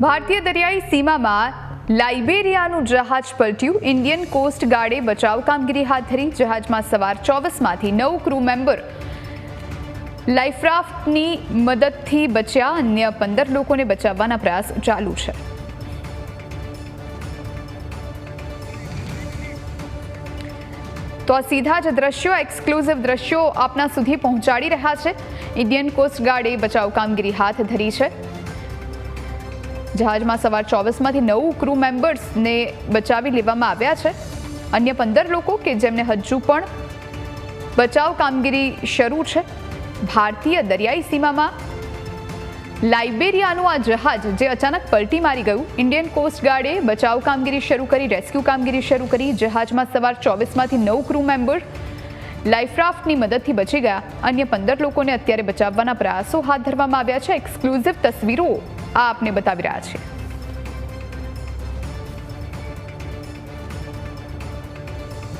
ભારતીય દરિયાઈ સીમામાં લાઇબેરિયાનું જહાજ પલટ્યું. ઇન્ડિયન કોસ્ટ ગાર્ડે બચાવ કામગીરી હાથ ધરી. જહાજમાં સવાર ચોવીસમાંથી નવ ક્રૂ મેમ્બર લાઇફરાફ્ટની મદદથી બચ્યા. અન્ય પંદર લોકોને બચાવવાના પ્રયાસ ચાલુ છે. તો આ સીધા જ દ્રશ્યો એક્સક્લુઝિવ દ્રશ્યો આપના સુધી પહોંચાડી રહ્યા છે. ઇન્ડિયન કોસ્ટ ગાર્ડે બચાવ કામગીરી હાથ ધરી છે. જહાજમાં સવાર ચોવીસમાંથી નવ ક્રૂ મેમ્બર્સને બચાવી લેવામાં આવ્યા છે. અન્ય પંદર લોકો કે જેમને હજુ પણ બચાવ કામગીરી શરૂ છે. ભારતીય દરિયાઈ સીમામાં લાઇબેરિયાનું આ જહાજ જે અચાનક પલટી મારી ગયું, ઇન્ડિયન કોસ્ટ ગાર્ડે બચાવ કામગીરી શરૂ કરી, રેસ્ક્યુ કામગીરી શરૂ કરી, જહાજમાં સવાર ચોવીસમાંથી નવ ક્રૂ મેમ્બર લાઈફ રાફ્ટની મદદથી બચી ગયા. અન્ય પંદર લોકોને અત્યારે બચાવવાના પ્રયાસો હાથ ધરવામાં આવ્યા છે. એક્સક્લુઝિવ તસવીરો આ આપને બતાવી રહ્યા છે